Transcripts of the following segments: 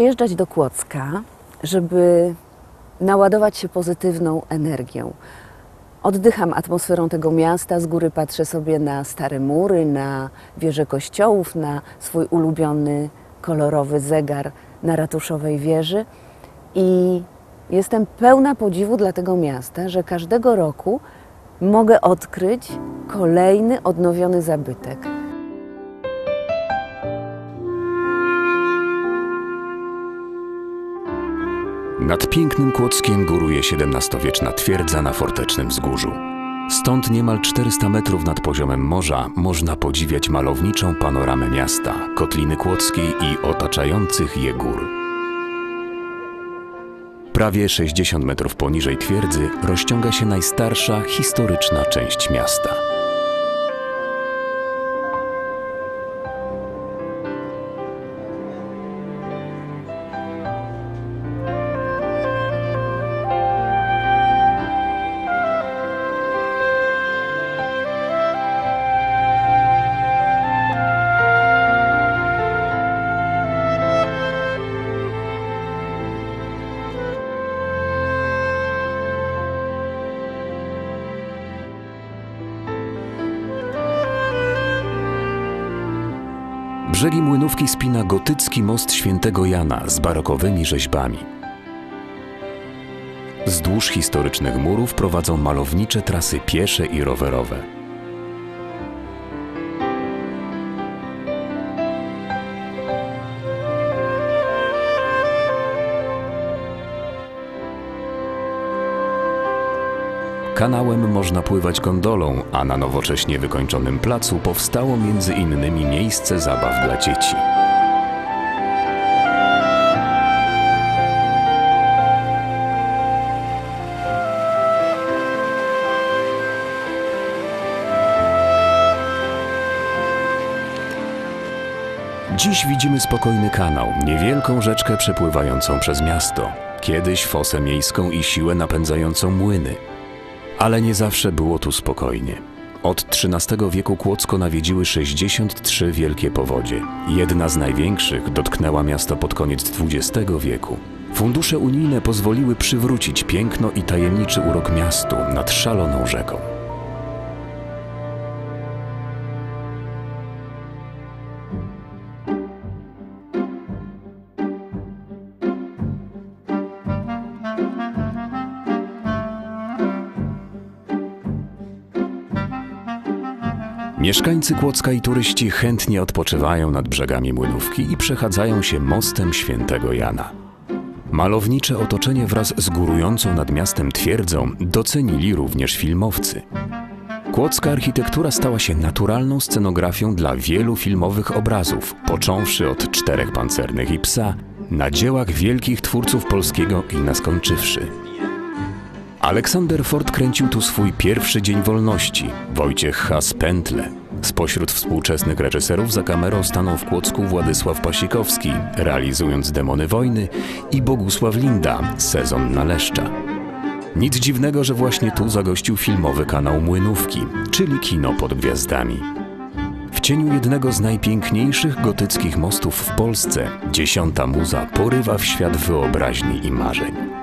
przyjeżdżać do Kłodzka, żeby naładować się pozytywną energią. Oddycham atmosferą tego miasta, z góry patrzę sobie na stare mury, na wieże kościołów, na swój ulubiony kolorowy zegar na ratuszowej wieży i jestem pełna podziwu dla tego miasta, że każdego roku mogę odkryć kolejny odnowiony zabytek. Nad pięknym Kłodzkiem góruje XVII-wieczna twierdza na Fortecznym Wzgórzu. Stąd niemal 400 metrów nad poziomem morza można podziwiać malowniczą panoramę miasta, Kotliny Kłodzkiej i otaczających je gór. Prawie 60 metrów poniżej twierdzy rozciąga się najstarsza historyczna część miasta. Brzegi Młynówki spina gotycki most Świętego Jana z barokowymi rzeźbami. Wzdłuż historycznych murów prowadzą malownicze trasy piesze i rowerowe. Kanałem można pływać gondolą, a na nowocześnie wykończonym placu powstało między innymi miejsce zabaw dla dzieci. Dziś widzimy spokojny kanał, niewielką rzeczkę przepływającą przez miasto, kiedyś fosę miejską i siłę napędzającą młyny. Ale nie zawsze było tu spokojnie. Od XIII wieku Kłodzko nawiedziły 63 wielkie powodzie. Jedna z największych dotknęła miasto pod koniec XX wieku. Fundusze unijne pozwoliły przywrócić piękno i tajemniczy urok miastu nad szaloną rzeką. Mieszkańcy Kłodzka i turyści chętnie odpoczywają nad brzegami Młynówki i przechadzają się mostem Świętego Jana. Malownicze otoczenie wraz z górującą nad miastem twierdzą docenili również filmowcy. Kłodzka architektura stała się naturalną scenografią dla wielu filmowych obrazów, począwszy od Czterech Pancernych i Psa, na dziełach wielkich twórców polskiego kina skończywszy. Aleksander Ford kręcił tu swój pierwszy dzień wolności, Wojciech Has Pętle. Spośród współczesnych reżyserów za kamerą stanął w Kłodzku Władysław Pasikowski, realizując Demony Wojny i Bogusław Linda, Sezon na Leszcza. Nic dziwnego, że właśnie tu zagościł filmowy kanał Młynówki, czyli kino pod gwiazdami. W cieniu jednego z najpiękniejszych gotyckich mostów w Polsce, dziesiąta muza porywa w świat wyobraźni i marzeń.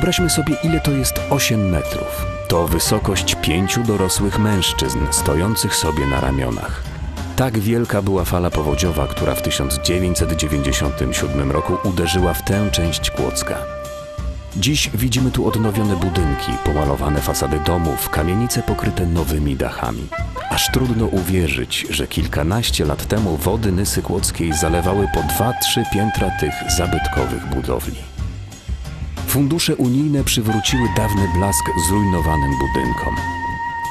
Wyobraźmy sobie, ile to jest 8 metrów. To wysokość pięciu dorosłych mężczyzn stojących sobie na ramionach. Tak wielka była fala powodziowa, która w 1997 roku uderzyła w tę część Kłodzka. Dziś widzimy tu odnowione budynki, pomalowane fasady domów, kamienice pokryte nowymi dachami. Aż trudno uwierzyć, że kilkanaście lat temu wody Nysy Kłodzkiej zalewały po dwa, trzy piętra tych zabytkowych budowli. Fundusze unijne przywróciły dawny blask zrujnowanym budynkom.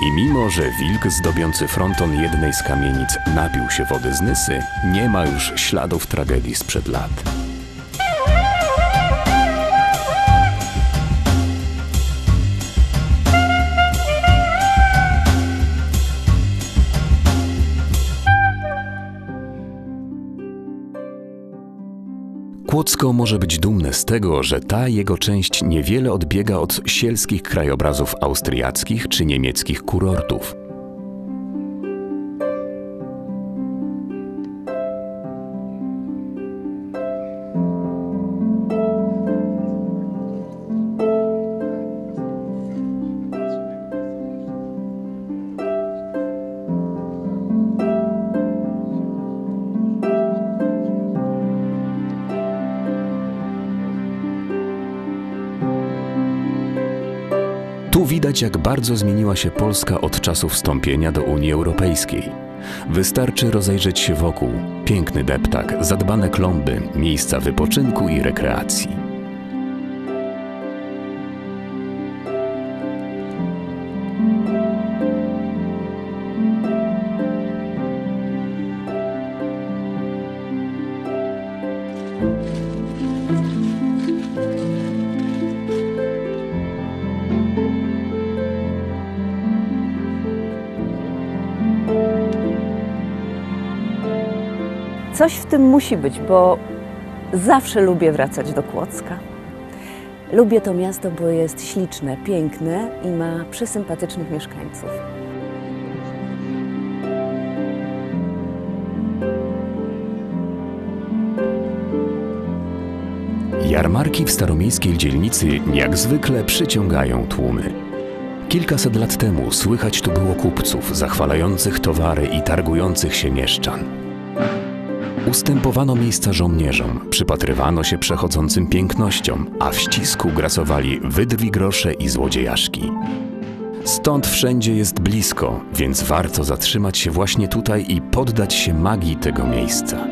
I mimo, że wilk zdobiący fronton jednej z kamienic napił się wody z Nysy, nie ma już śladów tragedii sprzed lat. Kłodzko może być dumne z tego, że ta jego część niewiele odbiega od sielskich krajobrazów austriackich czy niemieckich kurortów. Widać, jak bardzo zmieniła się Polska od czasu wstąpienia do Unii Europejskiej. Wystarczy rozejrzeć się wokół. Piękny deptak, zadbane klomby, miejsca wypoczynku i rekreacji. Coś w tym musi być, bo zawsze lubię wracać do Kłodzka. Lubię to miasto, bo jest śliczne, piękne i ma przesympatycznych mieszkańców. Jarmarki w staromiejskiej dzielnicy jak zwykle przyciągają tłumy. Kilkaset lat temu słychać tu było kupców zachwalających towary i targujących się mieszczan. Ustępowano miejsca żołnierzom, przypatrywano się przechodzącym pięknościom, a w ścisku grasowali wydrwi grosze i złodziejaszki. Stąd wszędzie jest blisko, więc warto zatrzymać się właśnie tutaj i poddać się magii tego miejsca.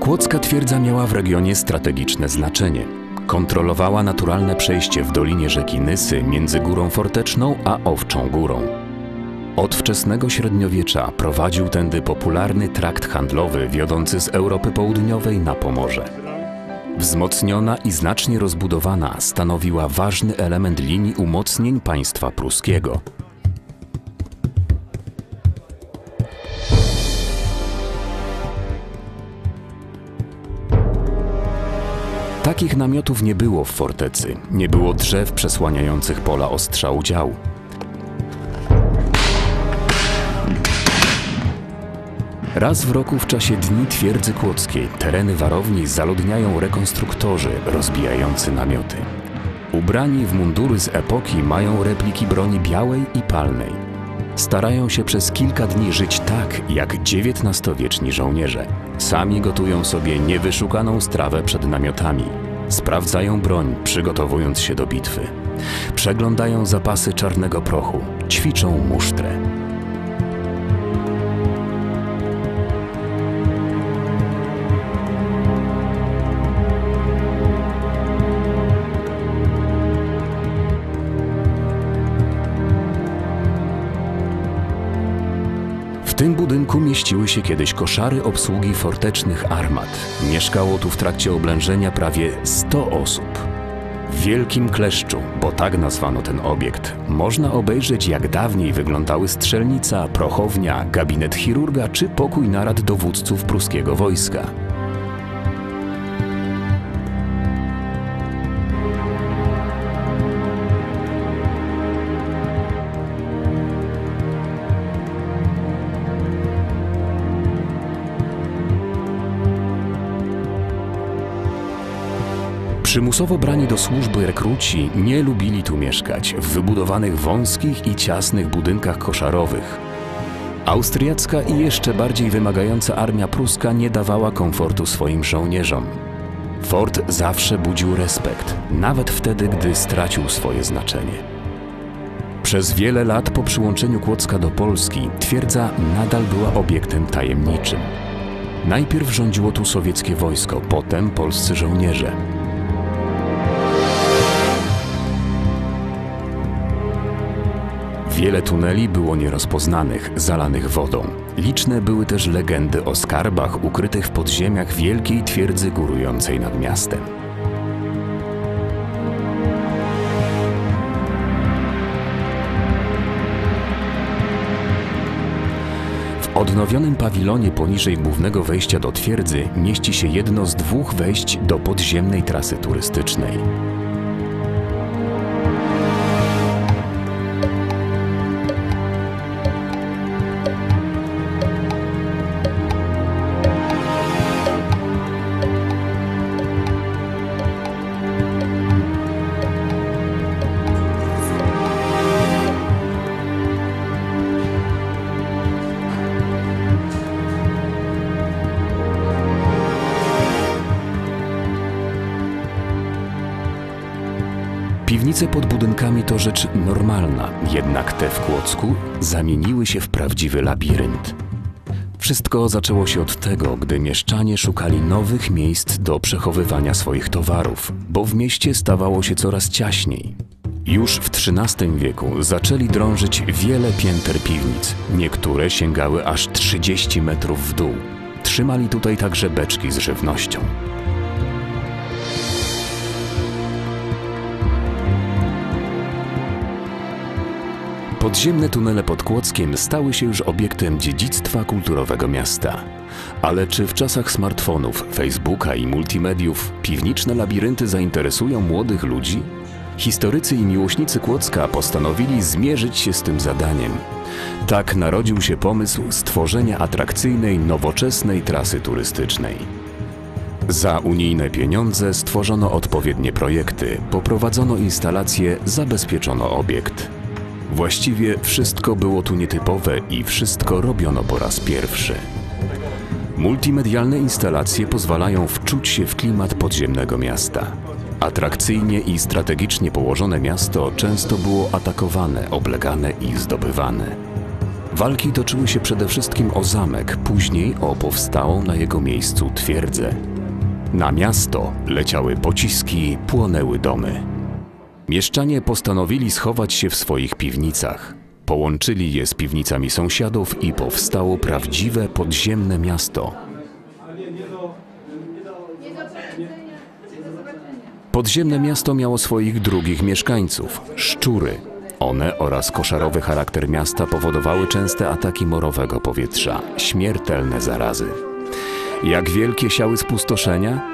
Kłodzka twierdza miała w regionie strategiczne znaczenie. Kontrolowała naturalne przejście w dolinie rzeki Nysy między Górą Forteczną a Owczą Górą. Od wczesnego średniowiecza prowadził tędy popularny trakt handlowy wiodący z Europy Południowej na Pomorze. Wzmocniona i znacznie rozbudowana stanowiła ważny element linii umocnień państwa pruskiego. Takich namiotów nie było w fortecy, nie było drzew przesłaniających pola ostrzału dział. Raz w roku w czasie Dni Twierdzy Kłodzkiej tereny warowni zaludniają rekonstruktorzy rozbijający namioty. Ubrani w mundury z epoki mają repliki broni białej i palnej. Starają się przez kilka dni żyć tak, jak XIX-wieczni żołnierze. Sami gotują sobie niewyszukaną strawę przed namiotami. Sprawdzają broń, przygotowując się do bitwy. Przeglądają zapasy czarnego prochu, ćwiczą musztrę. Tym budynku mieściły się kiedyś koszary obsługi fortecznych armat. Mieszkało tu w trakcie oblężenia prawie 100 osób. W Wielkim Kleszczu, bo tak nazwano ten obiekt, można obejrzeć jak dawniej wyglądały strzelnica, prochownia, gabinet chirurga czy pokój narad dowódców pruskiego wojska. Przymusowo brani do służby rekruci nie lubili tu mieszkać w wybudowanych wąskich i ciasnych budynkach koszarowych. Austriacka i jeszcze bardziej wymagająca armia pruska nie dawała komfortu swoim żołnierzom. Fort zawsze budził respekt, nawet wtedy, gdy stracił swoje znaczenie. Przez wiele lat po przyłączeniu Kłodzka do Polski twierdza nadal była obiektem tajemniczym. Najpierw rządziło tu sowieckie wojsko, potem polscy żołnierze. Wiele tuneli było nierozpoznanych, zalanych wodą. Liczne były też legendy o skarbach ukrytych w podziemiach wielkiej twierdzy górującej nad miastem. W odnowionym pawilonie poniżej głównego wejścia do twierdzy mieści się jedno z dwóch wejść do podziemnej trasy turystycznej. Budynkami to rzecz normalna, jednak te w Kłodzku zamieniły się w prawdziwy labirynt. Wszystko zaczęło się od tego, gdy mieszczanie szukali nowych miejsc do przechowywania swoich towarów, bo w mieście stawało się coraz ciaśniej. Już w XIII wieku zaczęli drążyć wiele pięter piwnic. Niektóre sięgały aż 30 metrów w dół. Trzymali tutaj także beczki z żywnością. Podziemne tunele pod Kłodzkiem stały się już obiektem dziedzictwa kulturowego miasta. Ale czy w czasach smartfonów, Facebooka i multimediów piwniczne labirynty zainteresują młodych ludzi? Historycy i miłośnicy Kłodzka postanowili zmierzyć się z tym zadaniem. Tak narodził się pomysł stworzenia atrakcyjnej, nowoczesnej trasy turystycznej. Za unijne pieniądze stworzono odpowiednie projekty, poprowadzono instalacje, zabezpieczono obiekt. Właściwie wszystko było tu nietypowe i wszystko robiono po raz pierwszy. Multimedialne instalacje pozwalają wczuć się w klimat podziemnego miasta. Atrakcyjnie i strategicznie położone miasto często było atakowane, oblegane i zdobywane. Walki toczyły się przede wszystkim o zamek, później o powstałą na jego miejscu twierdzę. Na miasto leciały pociski, płonęły domy. Mieszczanie postanowili schować się w swoich piwnicach. Połączyli je z piwnicami sąsiadów i powstało prawdziwe podziemne miasto. Podziemne miasto miało swoich drugich mieszkańców szczury. One oraz koszarowy charakter miasta powodowały częste ataki morowego powietrza, śmiertelne zarazy. Jak wielkie siały spustoszenia?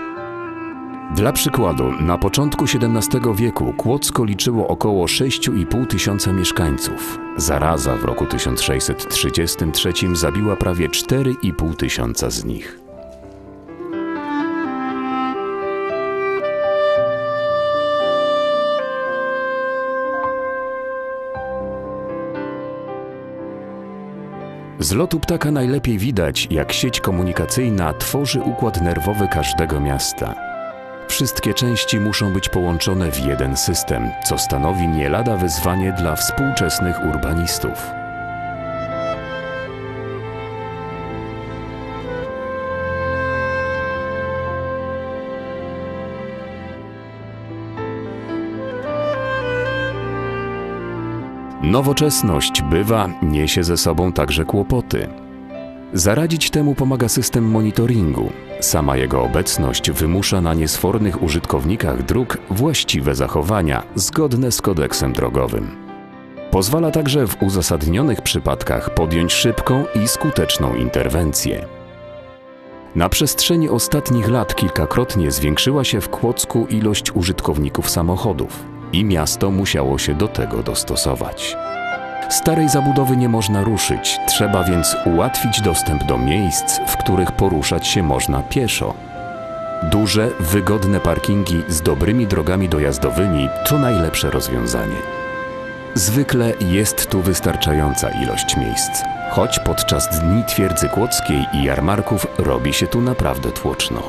Dla przykładu, na początku XVII wieku Kłodzko liczyło około 6,5 tysiąca mieszkańców. Zaraza w roku 1633 zabiła prawie 4,5 tysiąca z nich. Z lotu ptaka najlepiej widać, jak sieć komunikacyjna tworzy układ nerwowy każdego miasta. Wszystkie części muszą być połączone w jeden system, co stanowi nie lada wyzwanie dla współczesnych urbanistów. Nowoczesność bywa, niesie ze sobą także kłopoty. Zaradzić temu pomaga system monitoringu. Sama jego obecność wymusza na niesfornych użytkownikach dróg właściwe zachowania zgodne z kodeksem drogowym. Pozwala także w uzasadnionych przypadkach podjąć szybką i skuteczną interwencję. Na przestrzeni ostatnich lat kilkakrotnie zwiększyła się w Kłodzku ilość użytkowników samochodów i miasto musiało się do tego dostosować. Starej zabudowy nie można ruszyć, trzeba więc ułatwić dostęp do miejsc, w których poruszać się można pieszo. Duże, wygodne parkingi z dobrymi drogami dojazdowymi to najlepsze rozwiązanie. Zwykle jest tu wystarczająca ilość miejsc, choć podczas dni twierdzy kłodzkiej i jarmarków robi się tu naprawdę tłoczno.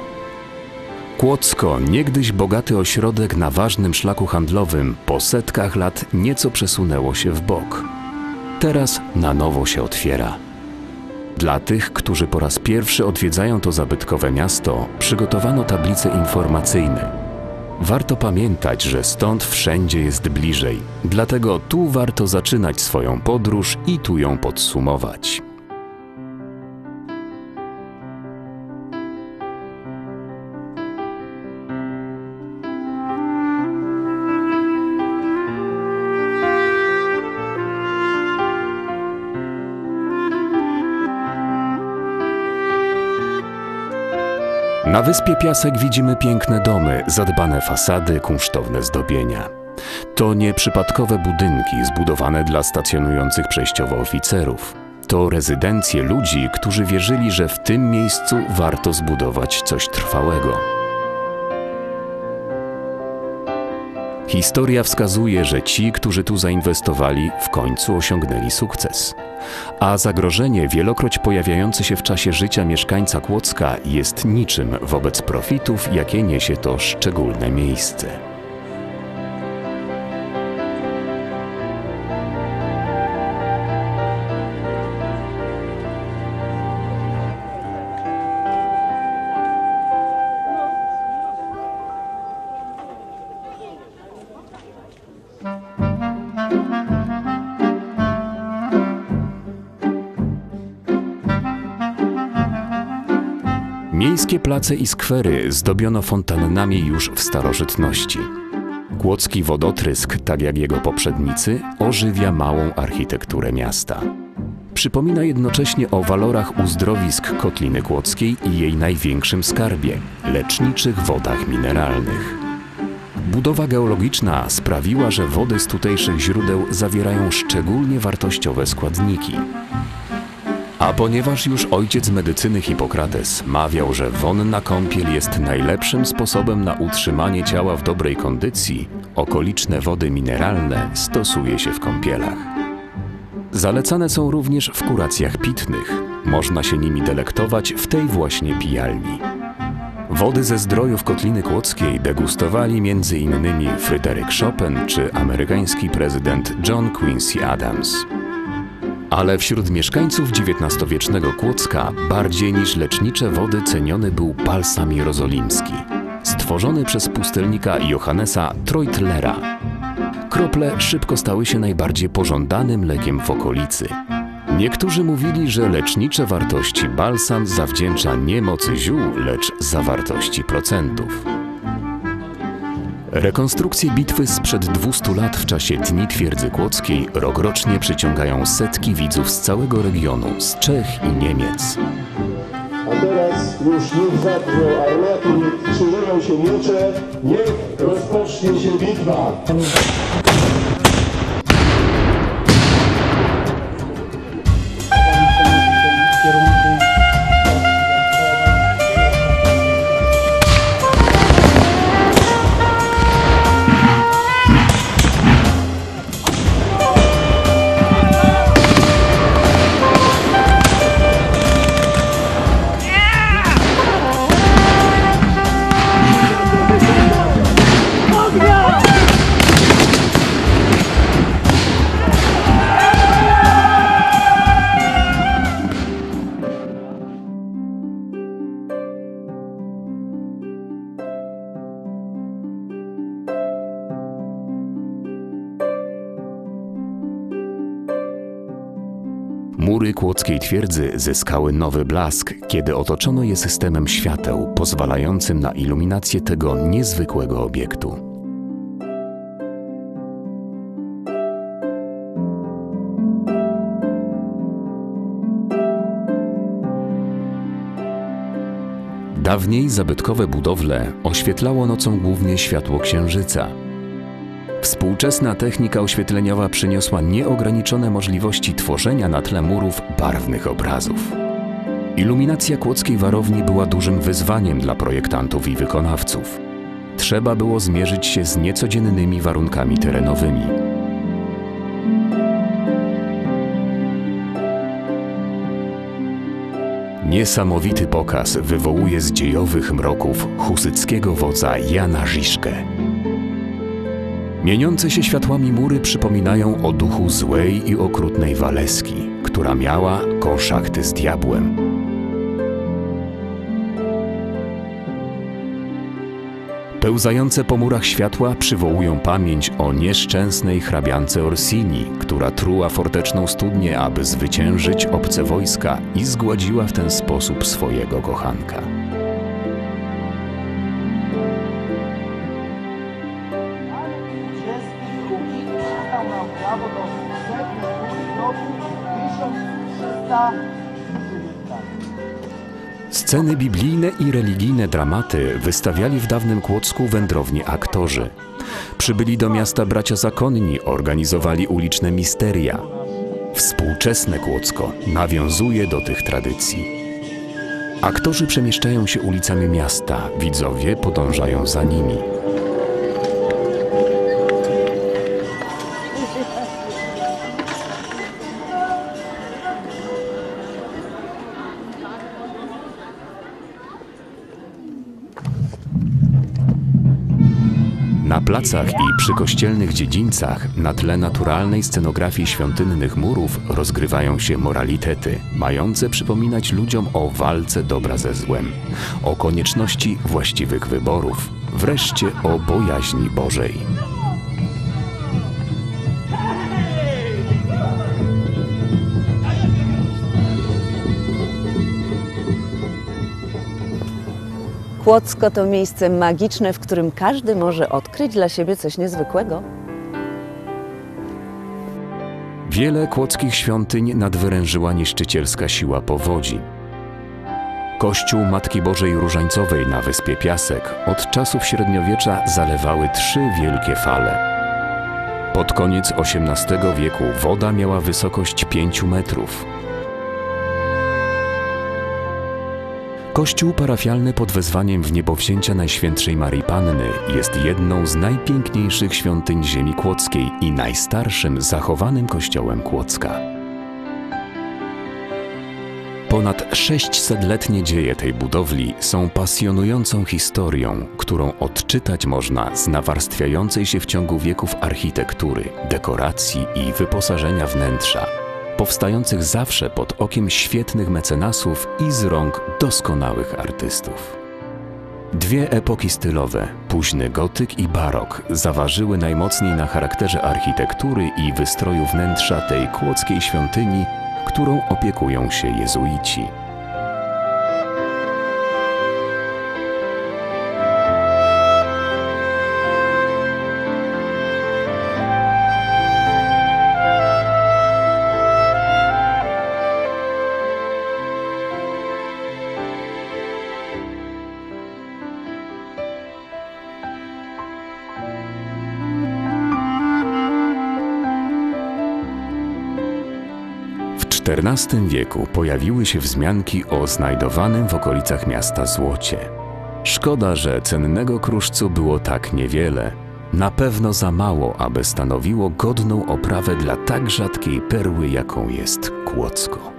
Kłodzko, niegdyś bogaty ośrodek na ważnym szlaku handlowym, po setkach lat nieco przesunęło się w bok. Teraz na nowo się otwiera. Dla tych, którzy po raz pierwszy odwiedzają to zabytkowe miasto, przygotowano tablice informacyjne. Warto pamiętać, że stąd wszędzie jest bliżej, dlatego tu warto zaczynać swoją podróż i tu ją podsumować. Na wyspie Piasek widzimy piękne domy, zadbane fasady, kunsztowne zdobienia. To nieprzypadkowe budynki zbudowane dla stacjonujących przejściowo oficerów. To rezydencje ludzi, którzy wierzyli, że w tym miejscu warto zbudować coś trwałego. Historia wskazuje, że ci, którzy tu zainwestowali, w końcu osiągnęli sukces. A zagrożenie, wielokroć pojawiające się w czasie życia mieszkańca Kłodzka, jest niczym wobec profitów, jakie niesie to szczególne miejsce. Place i skwery zdobiono fontannami już w starożytności. Kłodzki wodotrysk, tak jak jego poprzednicy, ożywia małą architekturę miasta. Przypomina jednocześnie o walorach uzdrowisk Kotliny Kłodzkiej i jej największym skarbie leczniczych wodach mineralnych. Budowa geologiczna sprawiła, że wody z tutejszych źródeł zawierają szczególnie wartościowe składniki. A ponieważ już ojciec medycyny Hipokrates mawiał, że wonna kąpiel jest najlepszym sposobem na utrzymanie ciała w dobrej kondycji, okoliczne wody mineralne stosuje się w kąpielach. Zalecane są również w kuracjach pitnych. Można się nimi delektować w tej właśnie pijalni. Wody ze zdrojów Kotliny Kłodzkiej degustowali m.in. Fryderyk Chopin czy amerykański prezydent John Quincy Adams. Ale wśród mieszkańców XIX-wiecznego Kłodzka bardziej niż lecznicze wody ceniony był balsam jerozolimski, stworzony przez pustelnika Johannesa Treutlera. Krople szybko stały się najbardziej pożądanym lekiem w okolicy. Niektórzy mówili, że lecznicze wartości balsam zawdzięcza nie mocy ziół, lecz zawartości procentów. Rekonstrukcje bitwy sprzed 200 lat w czasie Dni Twierdzy Kłodzkiej rokrocznie przyciągają setki widzów z całego regionu, z Czech i Niemiec. A teraz już niech zabrzmią armaty, się miecze, niech rozpocznie się bitwa. Kłodzkiej twierdzy zyskały nowy blask, kiedy otoczono je systemem świateł, pozwalającym na iluminację tego niezwykłego obiektu. Dawniej zabytkowe budowle oświetlało nocą głównie światło księżyca. Współczesna technika oświetleniowa przyniosła nieograniczone możliwości tworzenia na tle murów barwnych obrazów. Iluminacja kłodzkiej warowni była dużym wyzwaniem dla projektantów i wykonawców. Trzeba było zmierzyć się z niecodziennymi warunkami terenowymi. Niesamowity pokaz wywołuje z dziejowych mroków husyckiego wodza Jana Żiszkę. Mieniące się światłami mury przypominają o duchu złej i okrutnej Waleski, która miała konszachty z diabłem. Pełzające po murach światła przywołują pamięć o nieszczęsnej hrabiance Orsini, która truła forteczną studnię, aby zwyciężyć obce wojska i zgładziła w ten sposób swojego kochanka. Sceny biblijne i religijne dramaty wystawiali w dawnym Kłodzku wędrowni aktorzy. Przybyli do miasta bracia zakonni, organizowali uliczne misteria. Współczesne Kłodzko nawiązuje do tych tradycji. Aktorzy przemieszczają się ulicami miasta, widzowie podążają za nimi. Na placach i przykościelnych dziedzińcach na tle naturalnej scenografii świątynnych murów rozgrywają się moralitety, mające przypominać ludziom o walce dobra ze złem, o konieczności właściwych wyborów, wreszcie o bojaźni Bożej. Kłodzko to miejsce magiczne, w którym każdy może odkryć dla siebie coś niezwykłego. Wiele kłodzkich świątyń nadwyrężyła niszczycielska siła powodzi. Kościół Matki Bożej Różańcowej na wyspie Piasek od czasów średniowiecza zalewały trzy wielkie fale. Pod koniec XVIII wieku woda miała wysokość 5 metrów. Kościół parafialny pod wezwaniem w niebowzięcia Najświętszej Marii Panny jest jedną z najpiękniejszych świątyń ziemi kłodzkiej i najstarszym zachowanym kościołem Kłodzka. Ponad 600-letnie dzieje tej budowli są pasjonującą historią, którą odczytać można z nawarstwiającej się w ciągu wieków architektury, dekoracji i wyposażenia wnętrza, powstających zawsze pod okiem świetnych mecenasów i z rąk doskonałych artystów. Dwie epoki stylowe, późny gotyk i barok, zaważyły najmocniej na charakterze architektury i wystroju wnętrza tej kłodzkiej świątyni, którą opiekują się jezuici. XIV wieku pojawiły się wzmianki o znajdowanym w okolicach miasta złocie. Szkoda, że cennego kruszcu było tak niewiele. Na pewno za mało, aby stanowiło godną oprawę dla tak rzadkiej perły, jaką jest Kłodzko.